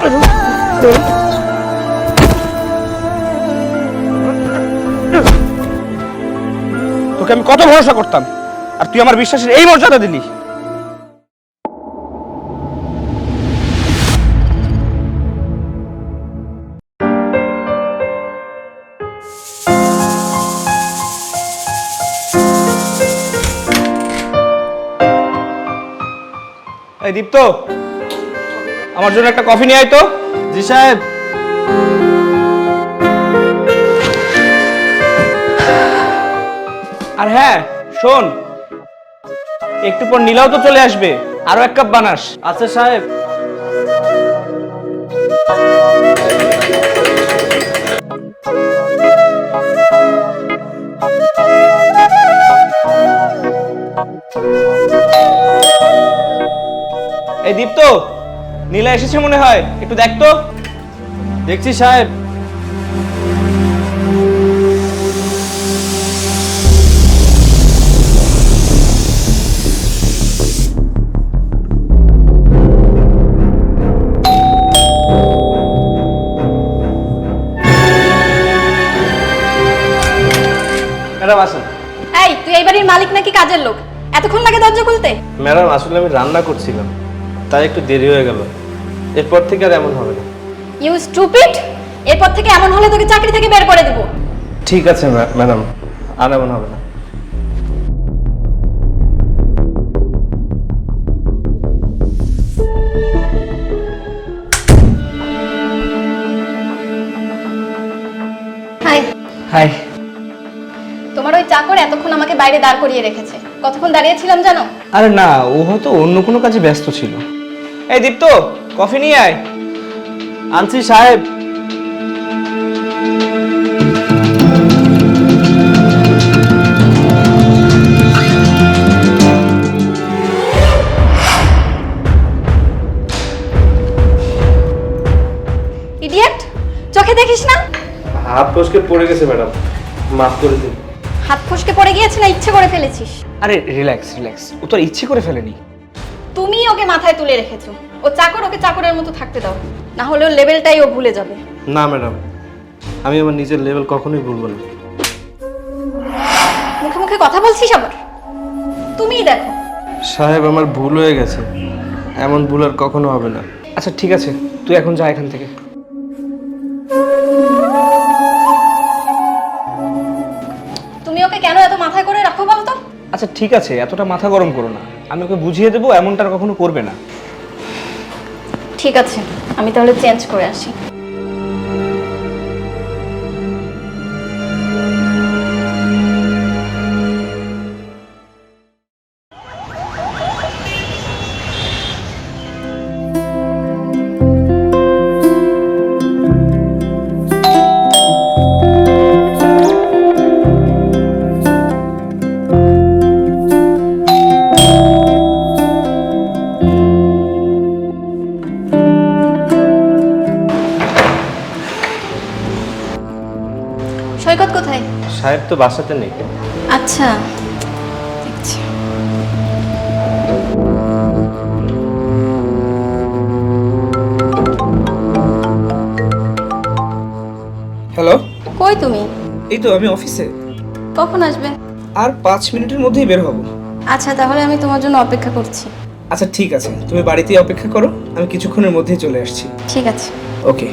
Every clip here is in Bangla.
তোকে আমি কত ভরসা করতাম আর তুই আমার বিশ্বাসের এই মর্যাদা দিলি। দীপ্ত আমার জন্য একটা কফি নিয়ে আয় তো। জি সাহেব। আর হ্যাঁ শোন একটু পর নীলাও তো চলে আসবে। আরও এক কাপ বানাস। আচ্ছা সাহেব। এই দীপ্ত নীলা এসেছে মনে হয়। একটু দেখ তো। দেখছি সাহেব। ম্যাডাম আসুন। এই তুই এই বাড়ির মালিক নাকি কাজের লোক? এতক্ষণ লাগে দরজা খুলতে? ম্যাডাম আসলে আমি রান্না করছিলাম। তাই একটু দেরি হয়ে গেল। এরপর থেকে আর এমন হবে না। ইউ স্টুপিড এরপর থেকে এমন হলে তোকে চাকরি থেকে বের করে দেবো। ঠিক আছে ম্যাডাম আর এমন হবে না। হাই হাই তোমার ওই চাকর এতক্ষণ আমাকে বাইরে দাঁড় করিয়ে রেখেছে। কতক্ষণ দাঁড়িয়েছিলাম জানো? আরে না ও হয়তো অন্য কোনো কাজে ব্যস্ত ছিল। এই দীপ্ত! কফি নিয়ে আয়। আনছি সাহেব। ইডিয়েট চোখে দেখিস না? হাত ফসকে পড়ে গেছে ম্যাডাম। মাফ করে দিন। হাত ফসকে পড়ে গিয়েছে না ইচ্ছে করে ফেলেছিস? আরে রিল্যাক্স রিল্যাক্স। ও তো আর ইচ্ছে করে ফেলেনি। তুমি ওকে মাথায় তুলে রেখেছো। ও চাকর ওকে চাকরের মতো থাকতে দাও। না হলে ওর লেভেলটাই ও ভুলে যাবে। না ম্যাডাম। আমি আমার নিজের লেভেল কখনোই ভুলবো না। মুখে মুখে কথা বলছিস আবার? তুমিই দেখো। সাহেব আমার ভুল হয়ে গেছে। এমন ভুল আর কখনো হবে না। আচ্ছা ঠিক আছে। তুই এখন যা এখান থেকে। তুমি ওকে কেন এত মাথায় করে রাখো বলতো আচ্ছা ঠিক আছে। এতটা মাথা গরম করো না। আমি ওকে বুঝিয়ে দেবো, এমনটা কখনো করবে না। ঠিক আছে, আমি তাহলে চেঞ্জ করে আসি। তো বাসাতে নেই। আচ্ছা। দেখছি হ্যালো? কই তুমি? এই তো আমি অফিসে। কখন আসবে? আর পাঁচ মিনিটের মধ্যেই বের হব। আচ্ছা তাহলে আমি তোমার জন্য অপেক্ষা করছি। আচ্ছা ঠিক আছে। তুমি বাড়িতেই অপেক্ষা করো আমি কিছুক্ষণের মধ্যেই চলে আসছি। ঠিক আছে। ওকে।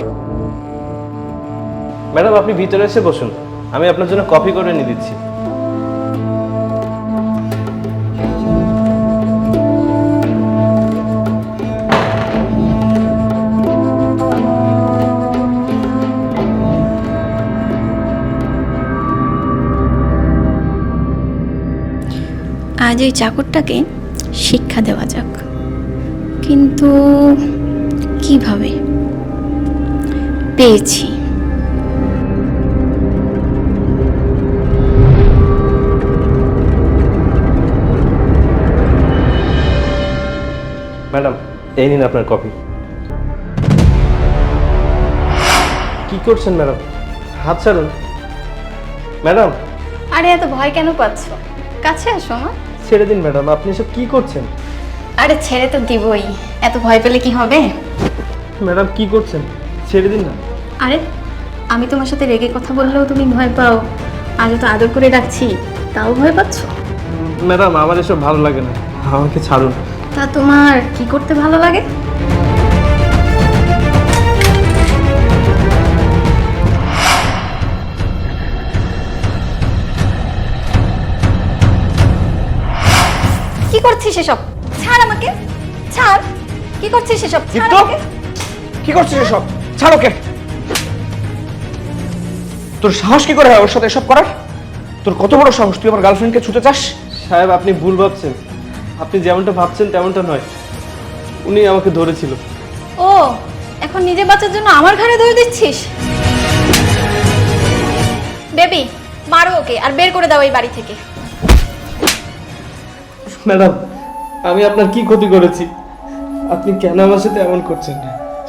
ম্যাডাম আপনি ভিতরে এসে বসুন। আমি আপনার জন্য কফি করে নিয়ে দিচ্ছি। আজ ওই চাকরটাকে শিক্ষা দেওয়া যাক। কিন্তু কীভাবে? পেয়েছি। ম্যাডাম এই নিন আপনার কপি। কি করছেন ম্যাডাম? হাত ছাড়ুন। ম্যাডাম। আরে এত ভয় কেন পাচ্ছ? কাছে আসো আমার ছেড়ে দিন ম্যাডাম আপনি এসব কি করছেন? আরে ছেড়ে তো দিবই। এত ভয় পেলে কি হবে? ম্যাডাম কি করছেন? ছেড়ে দিন না। আরে আমি তোমার সাথে রেগে কথা বললেও তুমি ভয় পাও। আজ তো আদর করে ডাকছি তাও ভয় পাচ্ছ? ম্যাডাম আমার এসব ভালো লাগে না। আমাকে ছাড়ুন। তা তোমার কি করতে ভালো লাগে? কি করছিস এসব? ছাড় আমাকে। ছাড়। কি করছিস এসব? ছাড় দীপ্ত আমাকে। কি করছিস এসব? ছাড় ওকে। তোর সাহস কি করে হয় ওর সাথে এসব করার? তোর কত বড় সাহস? তুই আমার গার্লফ্রেন্ডকে ছুতে চাস? সাহেব আপনি ভুল ভাবছেন। আপনি যেমনটা ভাবছেন তেমনটা নয়। উনি আমাকে ধরেছিল। ও এখন নিজে বাঁচার জন্য আমার ঘাড়ে ধরে দিচ্ছিস? বেবি মারো ওকে আর বের করে দাও এই বাড়ি থেকে। ম্যাডাম আমি আপনার কি ক্ষতি করেছি? আপনি কেন আমার সাথে এমন করছেন?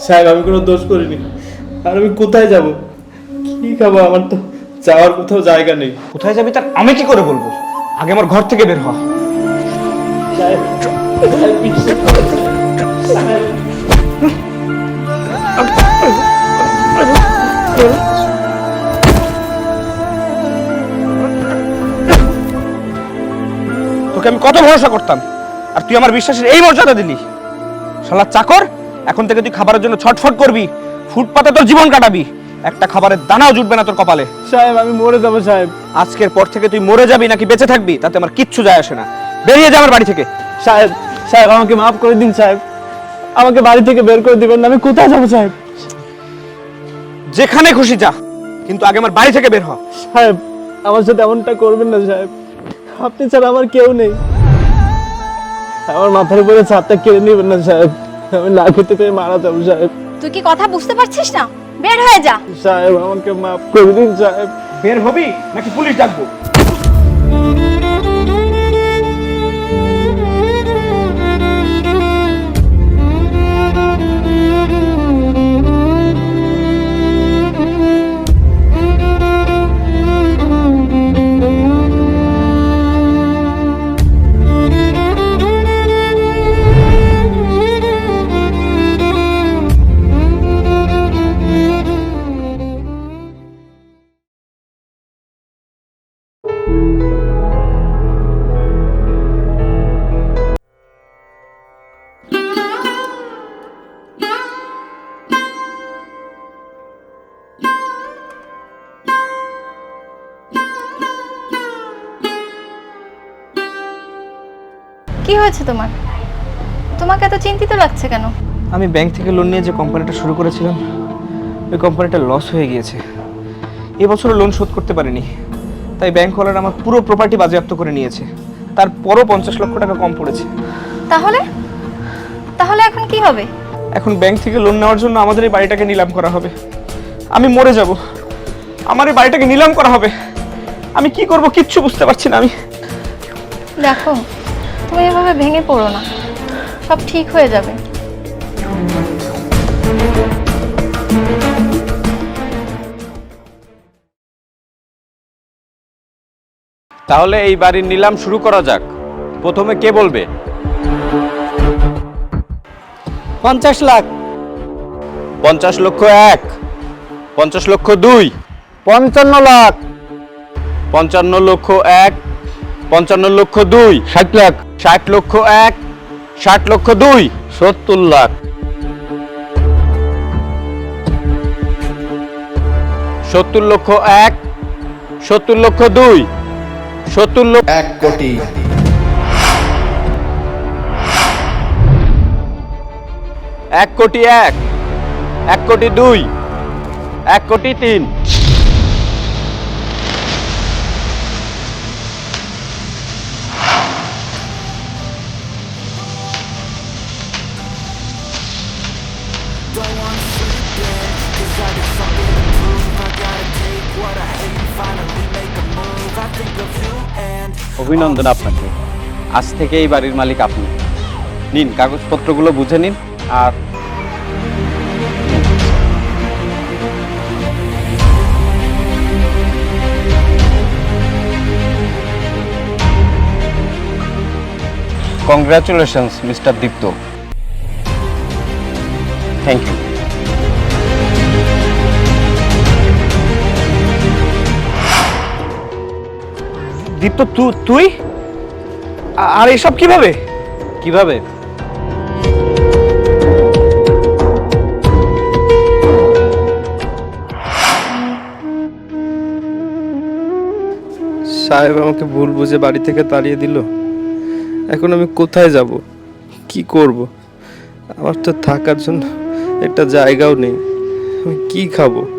সাহেব আমি কোনো দোষ করিনি। আর আমি কোথায় যাব? কি খাব? আমার তো যাওয়ার কোথাও জায়গা নেই। কোথায় যাবি তার আমি কি করে বলব? আগে আমার ঘর থেকে বের হ। তোকে আমি কত ভরসা করতাম আর তুই আমার বিশ্বাসের এই মর্যাদা দিলি। শালা চাকর এখন থেকে তুই খাবারের জন্য ছটফট করবি ফুটপাতে তোর জীবন কাটাবি একটা খাবারের দানাও জুটবে না তোর কপালে। সাহেব আমি মরে যাব সাহেব। আজকের পর থেকে তুই মরে যাবি নাকি বেঁচে থাকবি তাতে আমার কিচ্ছু যায় আসে না। বেরিয়ে যা আমার বাড়ি থেকে। সাহেব সাহেব আমাকে মাফ করে দিন সাহেব। আমাকে বাড়ি থেকে বের করে দিবেন না আমি কোথায় যাব সাহেব? যেখানে খুশি যা কিন্তু আগে আমার বাড়ি থেকে বের হ। সাহেব আমার সাথে এমনটা করবেন না সাহেব। আপনি ছাড়া আমার কেউ নেই। আমার মাথার উপরে ছাদটা কেড়ে নেবেন না সাহেব। আমি না খেতে পেয়ে মারা যাব সাহেব। তুই কি কথা বুঝতে পারছিস না? বের হয়ে যা। সাহেব আমাকে মাফ করে দিন সাহেব। বের হবি? নাকি পুলিশ ডাকবো? কি হয়েছে তোমার? তোমাকে এত চিন্তিত লাগছে কেন? আমি ব্যাংক থেকে লোন নিয়ে যে কোম্পানিটা শুরু করেছিলাম ওই কোম্পানিটা লস হয়ে গিয়েছে। এবছরও লোন শোধ করতে পারিনি। তাই ব্যাংকওয়ালারা আমার পুরো প্রপার্টি বাজেয়াপ্ত করে নিয়েছে। তারপরও পঞ্চাশ লক্ষ টাকা কম পড়েছে। তাহলে? তাহলে এখন কি হবে? এখন ব্যাংক থেকে লোন নেওয়ার জন্য আমাদের এই বাড়িটাকে নিলাম করা হবে। আমি মরে যাব। আমার এই বাড়িটাকে নিলাম করা হবে। আমি কি করব কিচ্ছু বুঝতে পারছি না আমি। দেখো তুমি এভাবে ভেঙে পড়ো না। সব ঠিক হয়ে যাবে। তাহলে এই বাড়ির নিলাম শুরু করা যাক। প্রথমে কে বলবে? পঞ্চাশ লাখ। পঞ্চাশ লক্ষ এক। পঞ্চাশ লক্ষ দুই। পঞ্চান্ন লাখ। পঞ্চান্ন লক্ষ এক। পঞ্চান্ন লক্ষ দুই ষাট লাখ ষাট লক্ষ এক ষাট লক্ষ দুই সত্তর লাখ। সত্তর লক্ষ এক সত্তর লক্ষ দুই সত্তর লক্ষ এক কোটি। এক কোটি এক এক কোটি দুই এক কোটি তিন। অভিনন্দন আপনাকে। আজ থেকে এই বাড়ির মালিক আপনি। নিন, কাগজপত্রগুলো বুঝে নিন, আর congratulations mister Dipto thank you Dipto তু- তুই? আর এসব কীভাবে? কীভাবে? সাহেব আমাকে ভুল বুঝে বাড়ি থেকে তাড়িয়ে দিল। এখন আমি কোথায় যাব? কি করব? আমার তো থাকার জন্য একটা জায়গাও নেই। আমি কি খাব?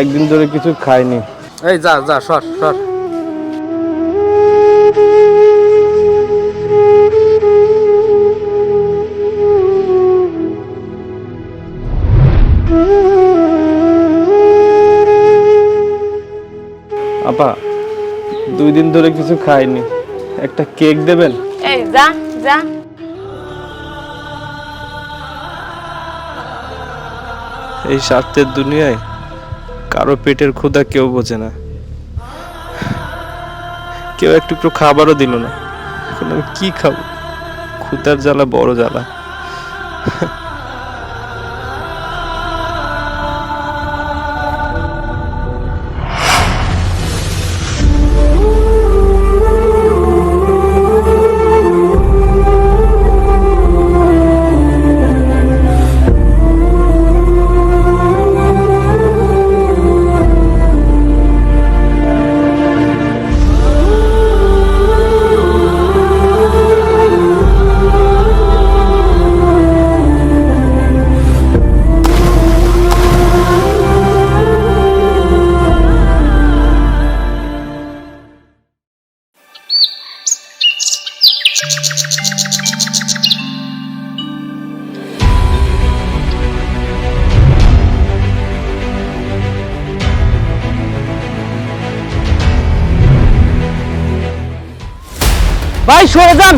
একদিন ধরে কিছু খাইনি। এই যা যা সর সর। আপা দুই দিন ধরে কিছু খাইনি। একটা কেক দেবেন? এই যা যা। এই স্বার্থের দুনিয়ায় কারও পেটের ক্ষুধা কেউ বোঝে না। কেউ একটু একটু খাবারও দিল না। এখন খাব? ক্ষুধার জ্বালা বড় জ্বালা। ভাই সরে যান।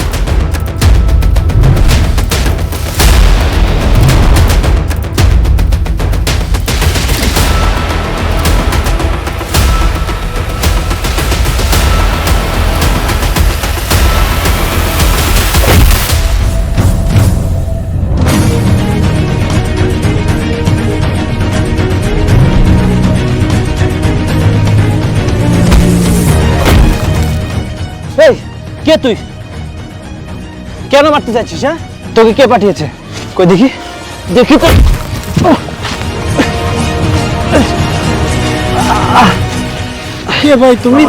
কে তুই? কেন মারতে চাইছিস হ্যাঁ? তোকে কে পাঠিয়েছে? কই দেখি। দেখি তো। কে ভাই তুমি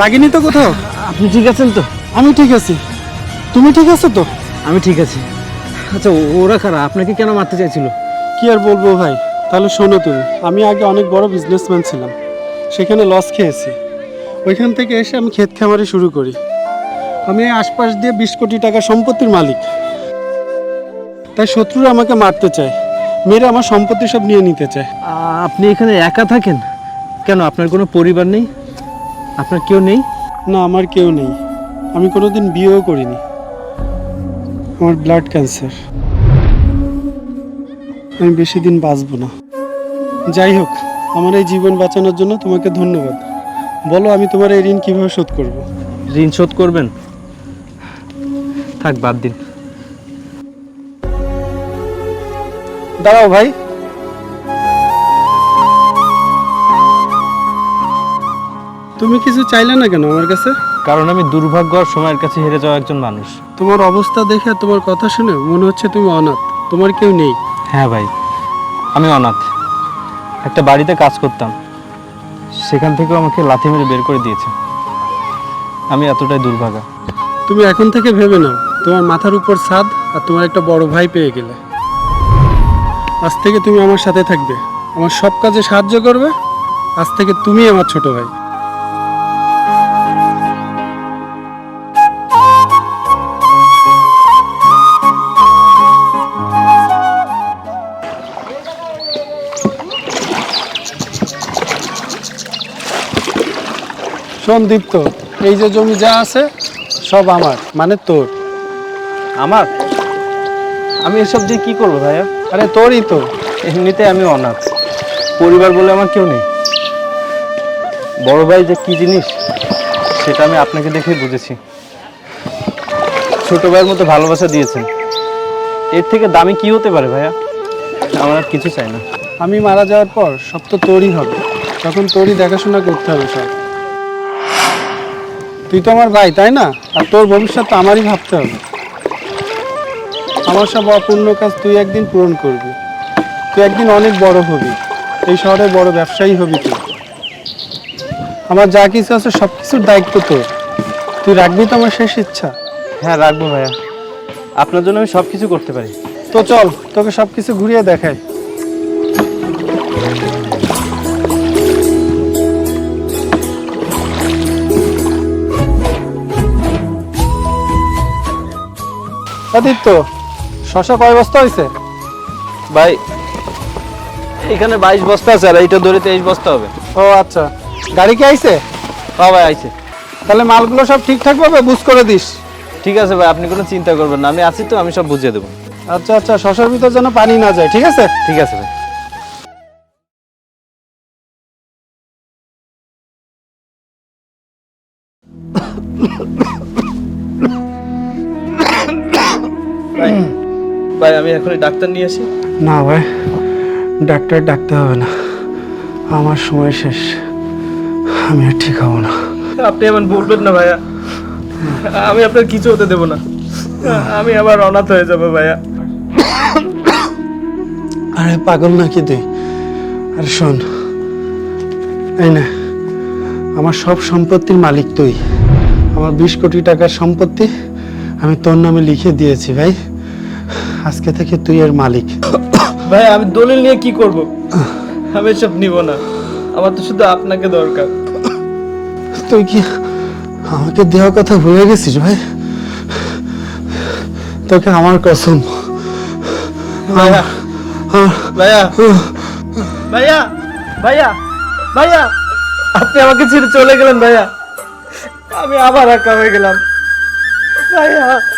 লাগেনি তো কোথাও? আপনি ঠিক আছেন তো? আমি ঠিক আছি। তুমি ঠিক আছো তো? আমি ঠিক আছি। আচ্ছা ওরা কারা? আপনাকে কেন মারতে চাইছিল? কি আর বলব ভাই? তাহলে শোনো তুমি আমি আগে অনেক বড় বিজনেসম্যান ছিলাম। সেখানে লস খেয়েছি। ওইখান থেকে এসে আমি ক্ষেত খামারি শুরু করি। আমি আশপাশ দিয়ে বিশ কোটি টাকা সম্পত্তির মালিক। তাই শত্রুরা আমাকে মারতে চায়। মেয়েরা আমার সম্পত্তি সব নিয়ে নিতে চায়। আপনি এখানে একা থাকেন? কেন আপনার কোনো পরিবার নেই? আপনার কেউ নেই? না আমার কেউ নেই। আমি কোনোদিন বিয়েও করিনি। আমার ব্লাড ক্যান্সার আমি বেশি দিন বাঁচবো না। যাই হোক আমার এই জীবন বাঁচানোর জন্য তোমাকে ধন্যবাদ। বলো আমি তোমার এই ঋণ কীভাবে শোধ করব? ঋণ শোধ করবেন? থাক বাদ দিন। দাঁড়াও ভাই। তুমি কিছু চাইলে না কেন আমার কাছে? কারণ আমি দুর্ভাগ্য আর সময়ের কাছে হেরে যাওয়া একজন মানুষ। তোমার অবস্থা দেখে তোমার কথা শুনে মনে হচ্ছে তুমি অনাথ। তোমার কেউ নেই। হ্যাঁ ভাই আমি অনাথ। একটা বাড়িতে কাজ করতাম। সেখান থেকেও আমাকে লাথি মেরে বের করে দিয়েছে। আমি এতটাই দুর্ভাগা। তুমি এখন থেকে ভেবে নাও তোমার মাথার উপর ছাদ আর তোমার একটা বড় ভাই পেয়ে গেলে। আজ থেকে তুমি আমার সাথে থাকবে। আমার সব কাজে সাহায্য করবে। আজ থেকে তুমি আমার ছোট ভাই। শোন দীপ্ত এই যে জমি যা আছে, সব আমার মানে তোর। আমার? আমি এসব দিয়ে কি করব ভাইয়া? আরে তোরই তো। এমনিতে আমি অনাথ। পরিবার বলে আমার কেউ নেই। বড় ভাই যে কি জিনিস, সেটা আমি আপনাকে দেখেই বুঝেছি। ছোট ভাইয়ের মতো ভালোবাসা দিয়েছেন। এর থেকে দামি কি হতে পারে ভাইয়া? আমার আর কিছু চাই না। আমি মারা যাওয়ার পর সব তো তোরই হবে। তখন তোরই দেখাশোনা করতে হবে সব। তুই তো আমার ভাই, তাই না? আর তোর ভবিষ্যৎ তো আমারই ভাবতে হবে। আমার সব অপূর্ণ কাজ তুই একদিন পূরণ করবি। তুই একদিন অনেক বড় হবি। এই শহরে বড় ব্যবসায়ী হবি তুই। আমার যা কিছু আছে সব কিছুর দায়িত্ব তোর। তুই রাখবি তো আমার শেষ ইচ্ছা। হ্যাঁ রাখব ভাইয়া। আপনার জন্য আমি সব কিছু করতে পারি। তো চল তোকে সব কিছু ঘুরিয়ে দেখাই। আদিত্য শশা কয় বস্তা হয়েছে ভাই এখানে বাইশ বস্তা আছে আর এইটা ধরে তেইশ বস্তা হবে। ও আচ্ছা। গাড়ি কি আইছে? হ্যাঁ ভাই আইছে। তাহলে মালগুলো সব ঠিকঠাক ভাবে বুঝ করে দিস। ঠিক আছে ভাই আপনি কোনো চিন্তা করবেন না। আমি আছি তো আমি সব বুঝিয়ে দেবো। আচ্ছা আচ্ছা শশার ভিতর যেন পানি না যায় ঠিক আছে? ঠিক আছে ভাই ভাই। আমি এখন ডাক্তার নিয়ে আসি। না ভাই ডাক্তার ডাকতে হবে না। আমার সময় শেষ। আমি আর ঠিক হব না। আপনি এমন বলবেন না ভাইয়া। আমি আপনার কিছু হতে দেব না। আমি আবার অনাথ হয়ে যাব ভাইয়া। আরে পাগল নাকি তুই? আরে শোন এই না আমার সব সম্পত্তির মালিক তুই। আমার বিশ কোটি টাকার সম্পত্তি আমি তোর নামে লিখে দিয়েছি ভাই। আজকে থেকে তুই এর মালিক। ভাই আমি দলিল নিয়ে কি করব? আমি সব নিব না। আমার তো শুধু আপনাকে দরকার। তুই কি আমাকে দেওয়ার কথা ভুলে গেছিস ভাই? তোকে আমার কসম। ভাইয়া। ভাইয়া। ভাইয়া। ভাইয়া। ভাইয়া। আপনি আমাকে ছেড়ে চলে গেলেন ভাইয়া। আমি আবার একা হয়ে গেলাম। ভাইয়া।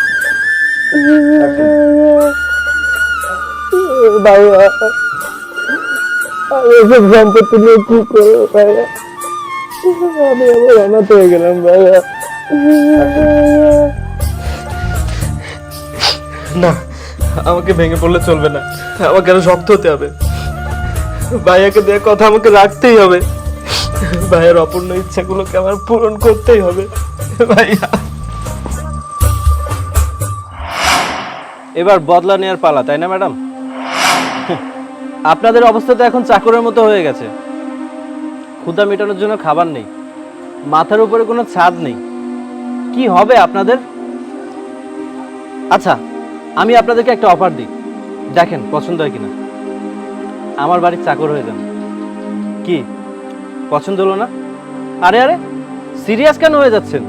না, আমাকে ভেঙে পড়লে চলবে না। আমাকে আরও শক্ত হতে হবে। ভাইয়াকে দেওয়ার কথা আমাকে রাখতেই হবে। ভাইয়ের অপূর্ণ ইচ্ছাগুলোকে আমার পূরণ করতেই হবে। ভাইয়া। এবার বদলা নেওয়ার পালা, তাই না, ম্যাডাম? আপনাদের অবস্থা তো এখন চাকরের মতো হয়ে গেছে। ক্ষুধা মেটানোর জন্য খাবার নেই, মাথার উপরে কোনো ছাদ নেই। কি হবে আপনাদের? আচ্ছা আমি আপনাদেরকে একটা অফার দিই। দেখেন, পছন্দ হয় কিনা। আমার বাড়ির চাকর হয়ে যান। কি? পছন্দ হলো না? আরে আরে, সিরিয়াস কেন হয়ে যাচ্ছেন?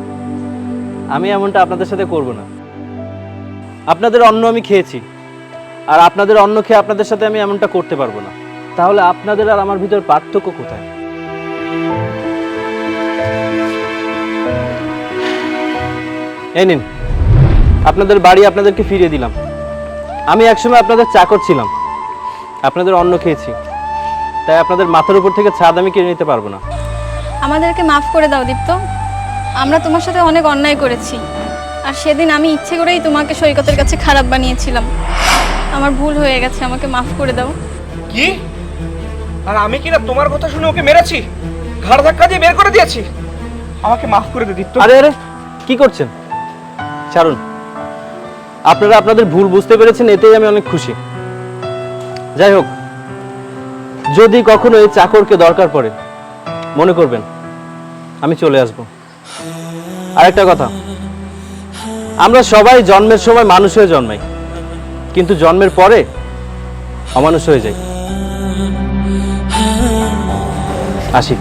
আমি এমনটা আপনাদের সাথে করব না। আপনাদের অন্ন আমি খেয়েছি। আর আপনাদের অন্ন খেয়ে আপনাদের সাথে আমি এমনটা করতে পারব না। তাহলে আপনাদের আর আমার ভিতর পার্থক্য কোথায়? এই নিন, আপনাদের বাড়ি আপনাদেরকে ফিরিয়ে দিলাম। আমি একসময় আপনাদের চাকর ছিলাম। আপনাদের অন্ন খেয়েছি। তাই আপনাদের মাথার উপর থেকে ছাদ আমি কিনে নিতে পারব না। আমাদেরকে মাফ করে দাও দীপ্ত। আমরা তোমার সাথে অনেক অন্যায় করেছি। আর সেদিন আমি ইচ্ছে করেই তোমাকে সৈকতের কাছে খারাপ বানিয়েছিলাম। আমার ভুল হয়ে গেছে আমাকে মাফ করে দাও। কি? আর আমি কি না তোমার কথা শুনে ওকে মেরেছি? ঘাড় ধাক্কা দিয়ে বের করে দিয়েছি? আমাকে মাফ করে দে দীপ্ত। আরে আরে কি করছেন? ছাড়ুন। আপনারা আপনাদের ভুল বুঝতে পেরেছেন এতেই আমি অনেক খুশি। যাই হোক যদি কখনো এই চাকরকে দরকার পড়ে মনে করবেন আমি চলে আসব। আরেকটা কথা আমরা সবাই জন্মের সময় মানুষ হয়ে জন্মাই কিন্তু জন্মের পরে অমানুষ হয়ে যাই। আসি।